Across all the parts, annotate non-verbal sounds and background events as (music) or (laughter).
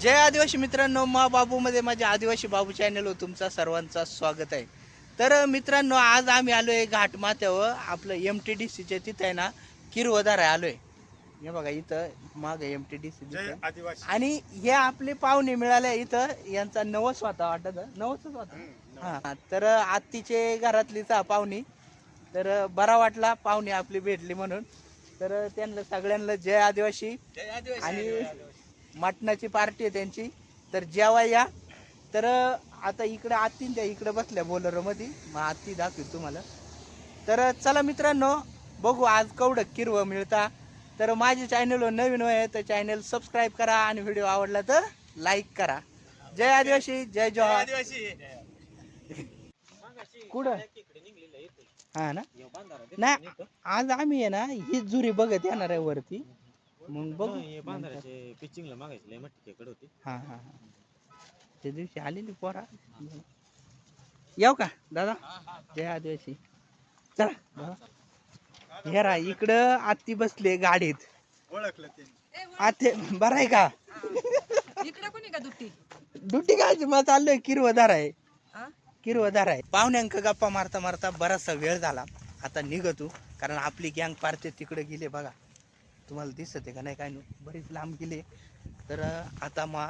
जय आदिवासी मित्रांनो मा बाबूमध्ये माझ्या आदिवासी बाबू चॅनलवर तुमचा सर्वांचा स्वागत आहे. तर मित्रांनो आज आम्ही आलोय घाट माथ्यावर आपलं एम टी डी सीच्या तिथं आहे ना किरवदार आहे आलोय. हे बघा इथं माग एम टी डी सी आणि हे आपले पाहुणे मिळाले इथं यांचा नवस होता वाटत नवसच होता. हा तर आत्तीचे घरातलीच हा पाहुणी. तर बरा वाटला पाहुणे आपली भेटली म्हणून. तर त्यांना सगळ्यांना जय आदिवासी. आणि मटणाची पार्टी आहे त्यांची. तर जेवा या. तर आता इकडे आत्तीन त्या इकडे बसल्या बोलरमध्ये मग आत्ती दाखवी तुम्हाला. तर चला मित्रांनो बघू आज कवडं किरवं मिळता. तर माझ्या चॅनलवर नवीन आहे तर चॅनल सबस्क्राईब करा आणि व्हिडिओ आवडला तर लाईक करा. जय आदिवासी जय जय जोहार आदिवासी. कुठं? हा ना? नाही आज आम्ही आहे ना ही जुरी बघत येणार आहे वरती. मग बघू. नंतर. बांधाराचे पिचिंगला मागायचे लय मोठी खेकड होती. हा हा हा. त्या दिवशी आलेली पोरा. येऊ का दादा? जय आदिवासी चला दादा. हेरा इकडं आत्ती बसले गाडीत. ओळखलं ते आते बरं आहे का? इकडे कोणी का दुट्टी? ड्युटी काय मग चाललोय किरवदार आहे. आ? किरवदार आहे. पाहुण्यांक गप्पा मारता मारता बराचसा वेळ झाला. आता निघतो कारण आपली गँग पारते तिकडे गेले बघा. तुम्हाला दिसत आहे का नाही काय नाही. बरीच लांब गेले तर आता मा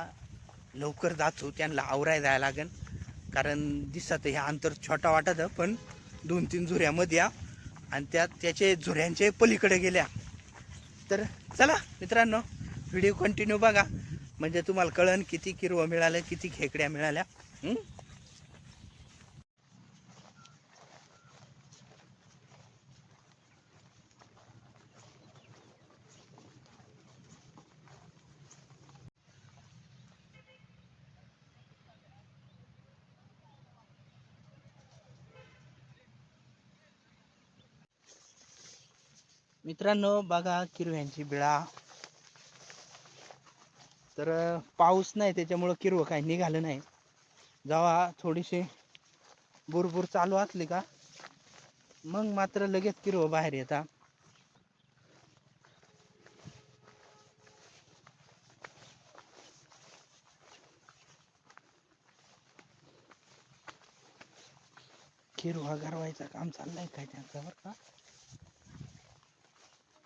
लवकर जातो त्यांना आवराय जायला लागेल. कारण दिसत हे अंतर छोटा वाटत पण दोन तीन झुऱ्यामध्ये या. आणि त्यात त्याचे झुऱ्यांचे पलीकडे गेल्या. तर चला मित्रांनो व्हिडिओ कंटिन्यू बघा. म्हणजे तुम्हाला कळन किती किरवं मिळाल्या किती खेकड्या मिळाल्या. मित्रांनो बघा किरव्यांची बिळा. तर पाऊस नाही त्याच्यामुळं किरवं काही निघालं नाही. जेव्हा थोडीशी बुरबुर चालू असली का? मग मात्र लगेच किरवं बाहेर येतात किरवा गरवायचं काम चाललंय काय त्यांचं बरं का?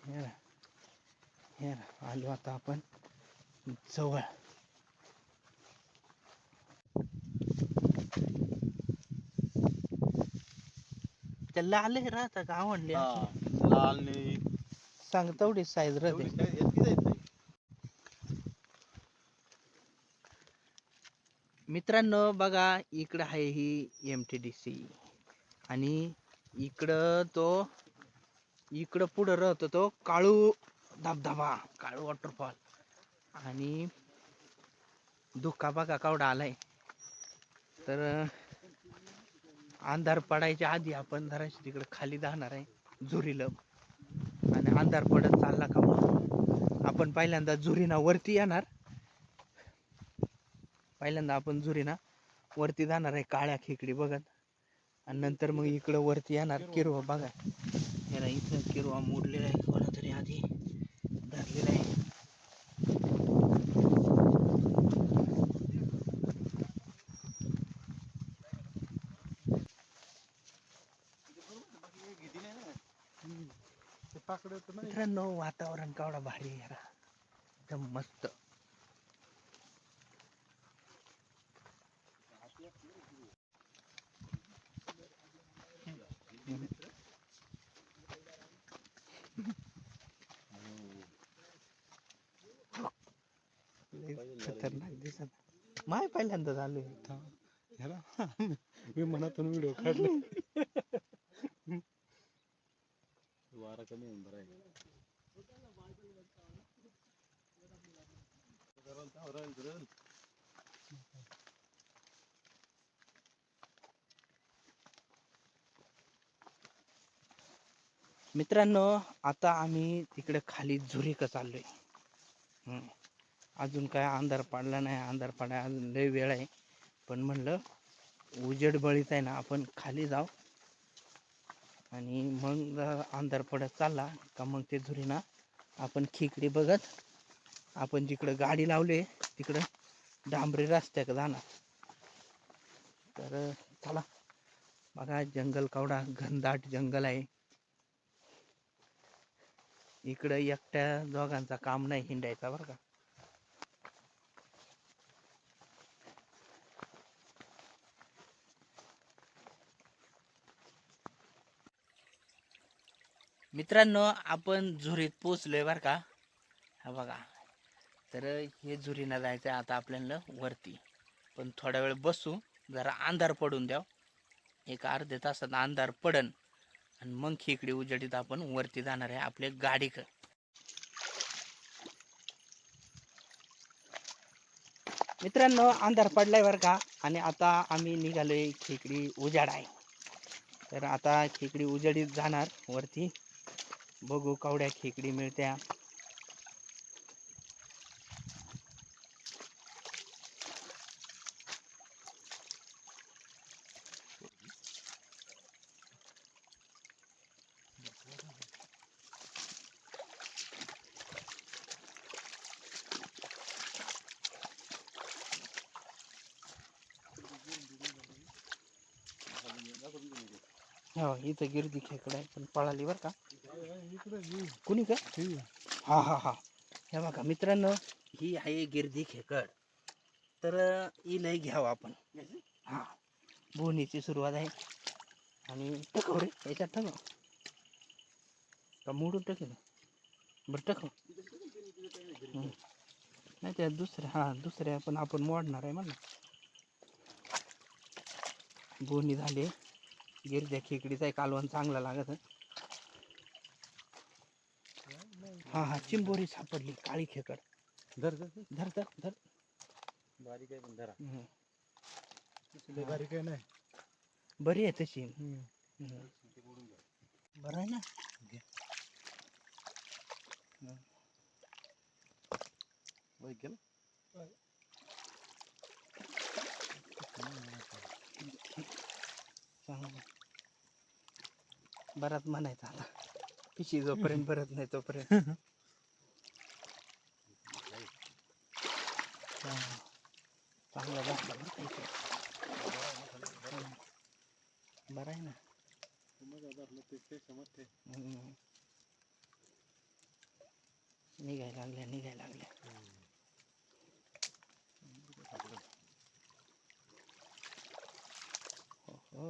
हे हे आलो आता आपण जवळ. त्याला आले राहता का आवडले? लाल निळी सांग तेवढी साईज राहते नाही. मित्रांनो बघा इकडं आहे ही एम टी डी सी आणि इकडं तो इकडं पुढं राहतो तो काळू धबधबा काळू वॉटरफॉल आणि धुका बघा कावडा आलाय. तर अंधार पडायच्या आधी आपण धराशी तिकडे खाली जाणार आहे झुरीला. आणि अंधार पडत चालला का मग? आपण पहिल्यांदा झुरीना वरती येणार. पहिल्यांदा आपण झुरीना वरती जाणार आहे काळ्या खेकडी बघत. आणि नंतर मग इकडं वरती येणार किरवा बघा. याला इथं किरवा मोडलेला आहे कोणातरी आधी धरलेला आहे. तर. मित्रांनो वातावरण केवढा भारी आहे एकदम मस्त लय खतरनाक दिसत. माय पहिल्यांदा झालो ह्याला (laughs) मी मनातून व्हिडिओ काढले. वारा कमी होऊन बरं आहे. मित्रांनो आता आम्ही तिकडे खाली झुरिक चाललोय. हम्म. अजून काय अंधार पडला नाही अंधार पडाय अजून लय वेळ आहे. पण म्हणलं उजेड बळीत आहे ना आपण खाली जाऊ. आणि मग अंधार पडत चालला का मग ते झुरीना आपण खिकडी बघत आपण जिकडं गाडी लावली तिकडं डांबरी रस्त्याक जाणार. तर चला बघा जंगल कवडा घनदाट जंगल आहे. इकडं एकट्या दोघांचा काम नाही हिंडायचा बरं का. मित्रांनो आपण झुरीत पोचलोय बरं का? हा बघा. तर हे झुरीनं जायचं आहे आता आपल्याला वरती. पण थोडा वेळ बसू जरा अंधार पडून द्याव. एक अर्ध्या तासात अंधार पडन आणि मग खेकडी उजेडीत आपण वरती जाणार आहे आपल्या गाडीक. मित्रांनो अंधार पडलाय बरं का? आणि आता आम्ही निघालोय खेकडी उजाड आहे तर आता खेकडी उजाडीत जाणार वरती. बघू कवड्या खेकडी मिळत्या हो इथं गिरदी खेकडे आहे पण पळाली बरं का. कुणी का? हे. हा हा हा. हे बघा मित्रांनो ही आहे गिरदी खेकड. तर ही लय घ्यावं आपण. हा. बोनीची सुरुवात आहे. आणि टकव रे याच्यात टकव. का मोडून टाकेल? बरं टकव. नाही त्या दुसऱ्या हा दुसऱ्या पण आपण मोडणार आहे म्हणा बोनी झाली. गिरद्या खेकडीचा एक कालवण चांगला लागत हा हा चिंबोरी सापडली काळी खेकड. धर धर, धर. धर बारीक आहे पण धरा. हम्म. लय बारीक आहे नाही बरी आहे तशी. हम्म. बरं आहे ना? गेलं? चांगलं. बराच म्हणायचं आता. पिशी जोपर्यंत भरत नाही तोपर्यंत. चांगला बरं आहे ना. निघायला लागल्या निघायला लागल्या. हो.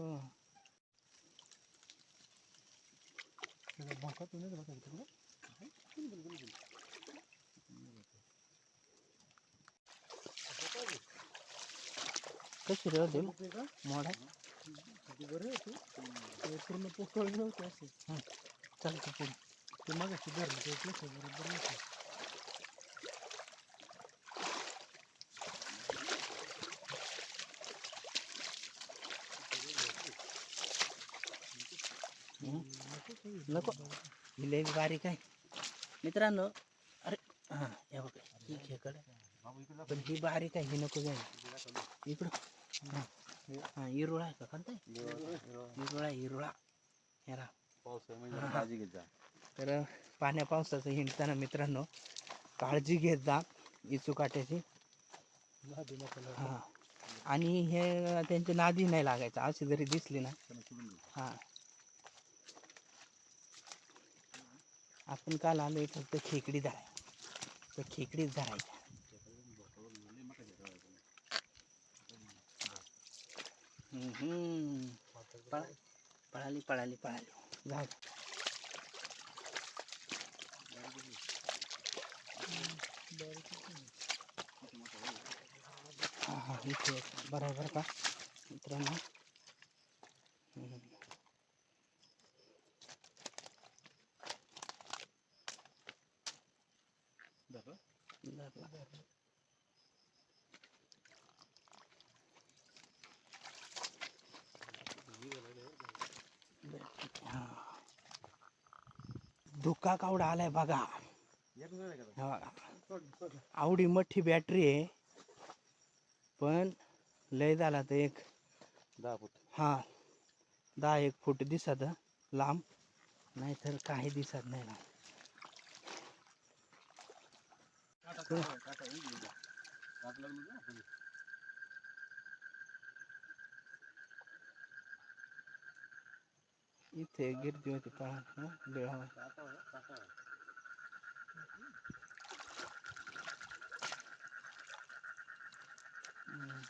त्याला भोकात नाही दिला का तिकडं? कशी रे देऊ ते का? मोडा ते बरं आहे ते. ते पूर्ण पोकळ नव्हतं असं. चालतं पुढे ते मागाशी धरलं ते कसं बरोबर नको. ही लई बारीक आहे. मित्रांनो अरे हा हे बघा ही खेकड. पण ही बारीक आहे ही नको जाईल इकडं. हा इरुळा आहे का? करताय इरुळा इरुळा हे राहा. काळजी घेत जा तर पाण्या पावसाचं हिंडताना मित्रांनो काळजी घेत जा इचू काट्याची. हा. आणि हे त्यांची नादी नाही लागायचं. अशी जरी दिसली ना. हा. आपण काल आलोय फक्त खेकडी धराय तर खेकडीच धरायच्या हम्म. पळा- पळाली पळाली पळाली. का? धुका कावडा आलाय बघा हे आवडी मोठी बॅटरी आहे पण लय झाला तर एक दहा फूट हा दहा एक फूट दिसत लांब नाहीतर काही दिसत नाही लांब इथे गिरती होती पहा हं, बेळावर. हम्म.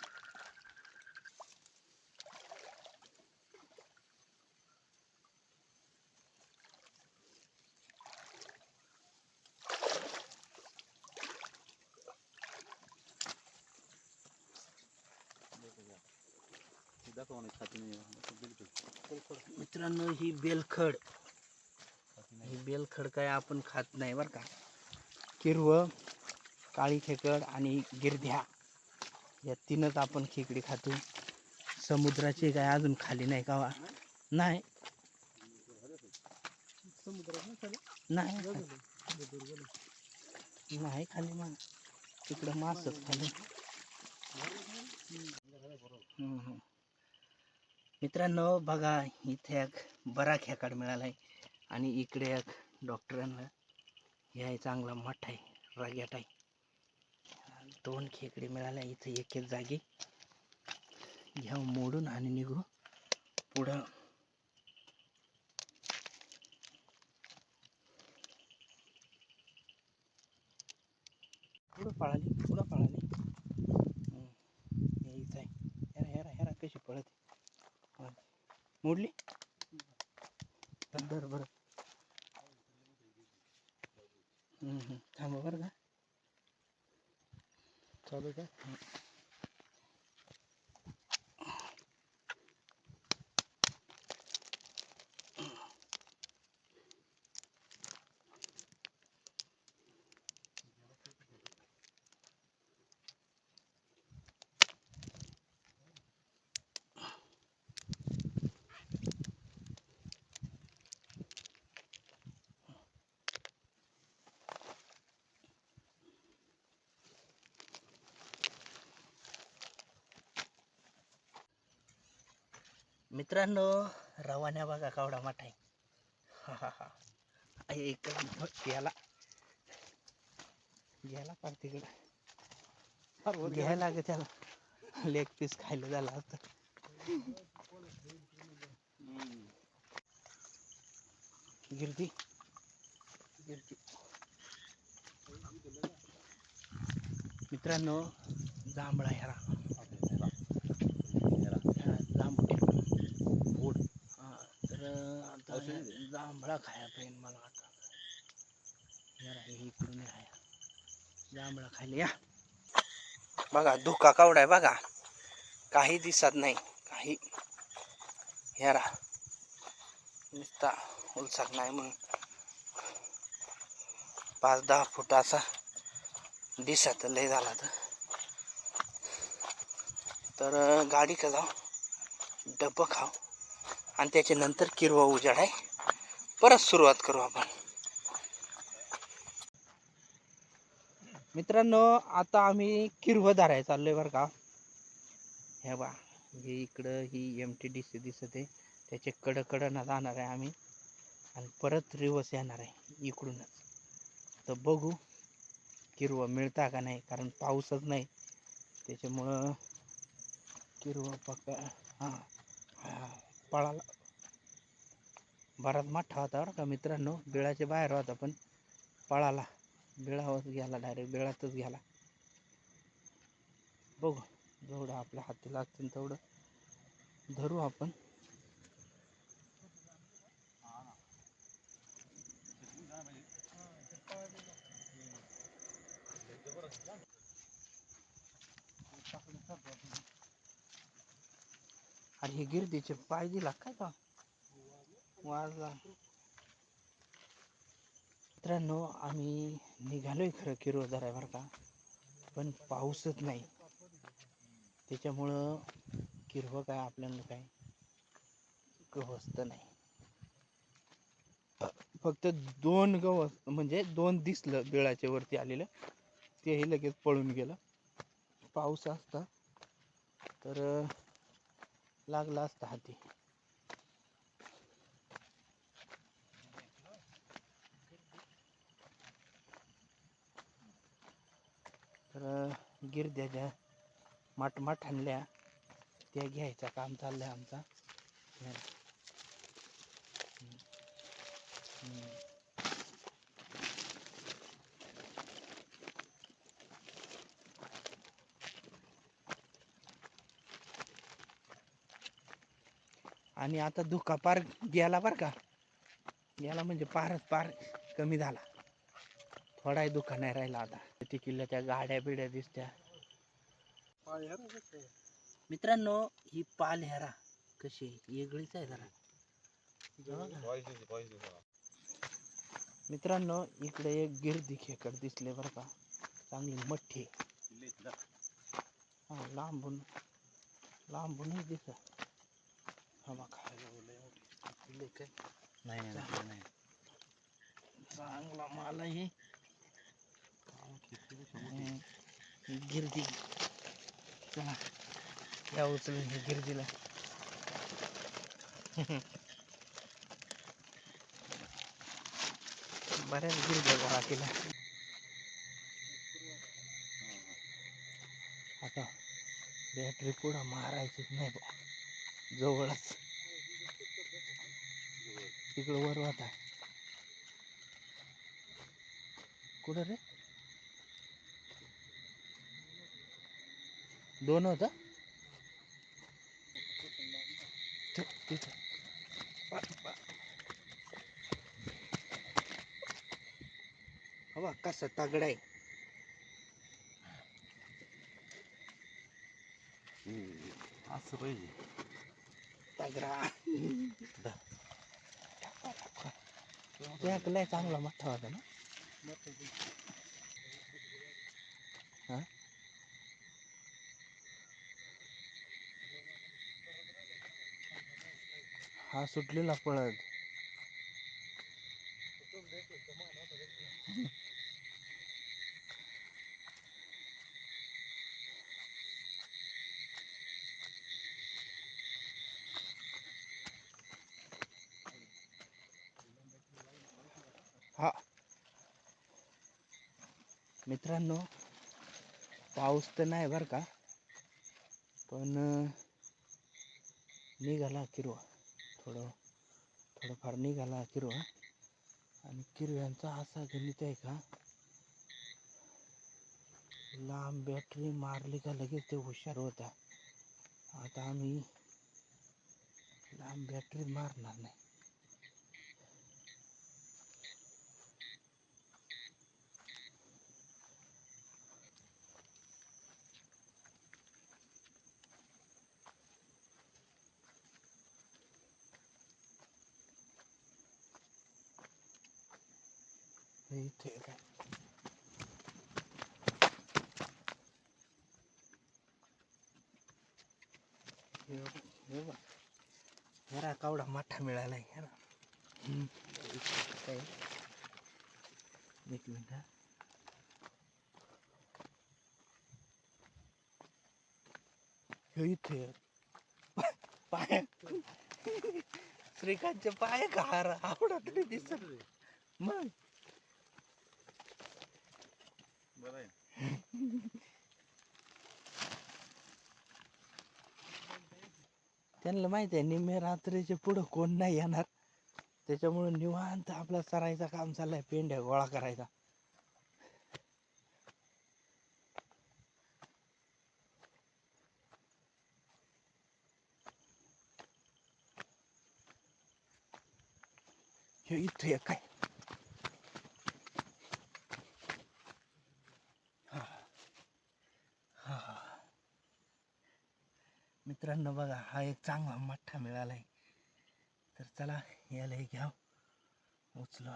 दाखवा ना छाती नाही बिलकुल मित्रांनो ही बेलखड ही बेलखड काय आपण खात नाही बरं का किरवं काळी खेकड आणि गिरध्या या तीनच आपण खेकडी खातो समुद्राची काय अजून खाली नाही का वा? नाही खाली नाही खाली. नाही खाली मग तिकडं मासच खाली हम्म, हम्म. मित्रांनो बघा इथे एक बरा खेकाड मिळालाय. आणि इकडे एक डॉक्टरांना हे आहे चांगला मठ आहे राग्याट आहे. दोन खेकडे मिळाल्या इथे एक एक जागी. घ्या मोडून आणि निघू पुढं. पुढं पळाली पुढं पळाली हम्म. हे इथं आहे हेरा हेरा हेरा कशी पळत आहे. मोडली? बरं हम्म. थांबा बरं का. चालू का? मित्रांनो रवान्या बघा कावडा मोठा आहे. हा हा हा. एक गेला गेला पार तिकडं. घ्यायला लागेल त्याला. लेग पीस खायला झाला असतं गिरती. गिरती. मित्रांनो जांभळा ह्या जांभुटे गोड हा, तर आता औषधी ह्या दे. जांभळा खाया पाहिजे मला आता. जरा हे इकडून खाया जांभळा खायला या. बघा धुका कावडा आहे बघा. काही दिसत नाही काही. यारा नुसता उलसाक नाही म्हणून. पाच दहा फुटाचा दिसत लय झाला तर. गाडी का जाऊ डब्बं खाव आणि त्याच्यानंतर किरवा उजाड आहे. परत सुरुवात करू आपण. मित्रांनो आता आम्ही किरव धरायला चाललोय बरं का. हे बा हे इकडं ही एम टी डी सी दिसत. आहे त्याचे कडं जाणार आहे आम्ही. आणि परत रिवर्स येणार आहे इकडूनच. तर बघू किरव मिळता का नाही? कारण पाऊसच नाही. त्याच्यामुळं किरव पक हां पळाला. बराच मोठा होता बरं का मित्रांनो? बिळाच्या बाहेर होता पण पळाला. बिळावर गेला डायरेक्ट बिळातच गेला. बघू जेवढं आपल्या हाती लागतील तेवढं धरू आपण. अरे हे गिरदीचे पाय दिला काय का वाजला. मित्रांनो आम्ही निघालोय खरं किरो बरं का पण पाऊसच नाही. त्याच्यामुळं किरवं काय आपल्याला काय गवसत नाही. फक्त दोन गवस म्हणजे दोन दिसलं बिळाच्या वरती आलेलं तेही लगेच पळून गेलं. पाऊस असता तर लागला असता हाती. तर गिरद्या ज्या माठ आणल्या त्या घ्यायचं. काम चाललंय आमचा. आणि आता धुका पार गेला बर का. गेला म्हणजे पारच पार कमी झाला. थोडाही धुका नाही राहिला आता. तिकीला त्या गाड्या बिड्या दिसत्या. मित्रांनो ही पालहेरा कशी आहे? वेगळीच आहे जरा. मित्रांनो इकडे एक गिरदी खेकड दिसले बरं का. चांगली मठ्ठी हा लांबून लांबूनच हा काय? नाही चांगला माल आहे. गिरदी चला या उचलून हे गिरदीला (laughs) बऱ्याच गिरद्या गोळा केल्या. आता बॅटरी पुढं मारायचीच नाही बा. जवळच. तिकडं वर होता कुठं रे? दोन होता? हवा कसा तगडा आहे. असं पाहिजे. तगडा. चांगला मोठा होता ना? हा सुटलेला पळत. हा. मित्रांनो पाऊस तर नाही बरं का पण निघाला किरवा थोडं थोडंफार निघाला किरवा आणि किरव्यांचा असा गणित आहे का? लांब बॅटरी मारली का लगेच ते हुशार होता आता आम्ही लांब बॅटरी मारणार नाही. इथे बघ. जरा कावडा माठा मिळाला आहे ना. काय? एक मिनिट हा. इथे. पाय श्रीकांतचे पाय का हार आवडा तरी दिसत मग बरं आहे. त्यांना माहिती आहे निम्मे रात्रीचे पुढं कोण नाही येणार. त्याच्यामुळे निवांत आपला सरायचा काम चाललाय पेंड्या गोळा करायचा. हे इथे एक काय मित्रांनो बघा हा एक चांगला मठ्ठा मिळालाय. तर चला याला घ्या उचलून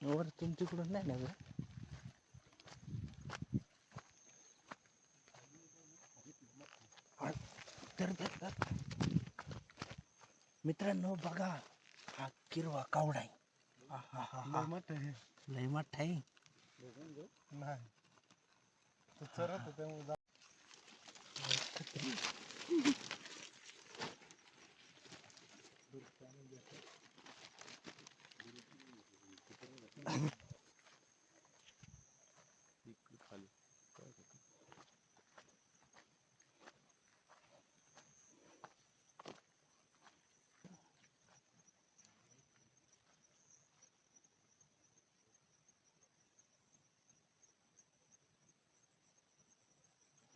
वर तुमच्याकडून नाही ना तर तर तर. मित्रांनो बघा हा किरवा कावडा आहे. लय मोठं आहे.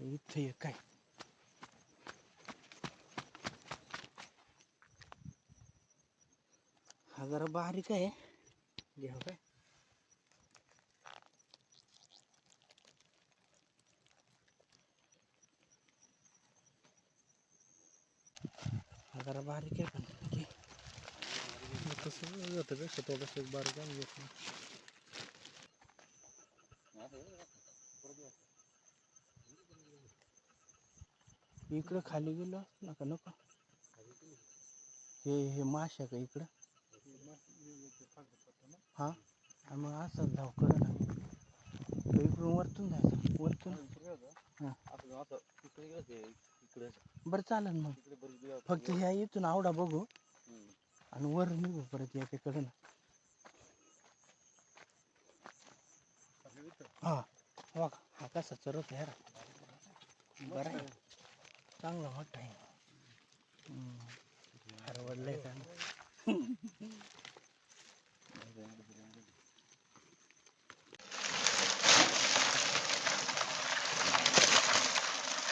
इथे काय हा जरा बारीक आहे घ्या काय हा जरा बारीक आहे पण घे. तसं जातं पेक्षा थोडंसं बारीक आणि घेत नाही. इकडं खाली गेलो असतो ना का नको हे हे माश्या का इकडं हां? मग असं धाव कर ना इकडून वरतून जायचं. वरतून? आपलं आता इकडे बरं चालेल मग. फक्त ह्या इथून आवडा बघू. आणि वर निघू परत याच्याकडे ना हा हा कसा चरत आहे यार बरं आहे. चांगला मोठा आहे. हम्म.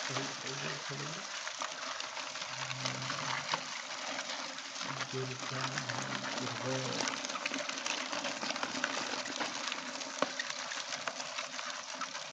हरवडलंय चांगलं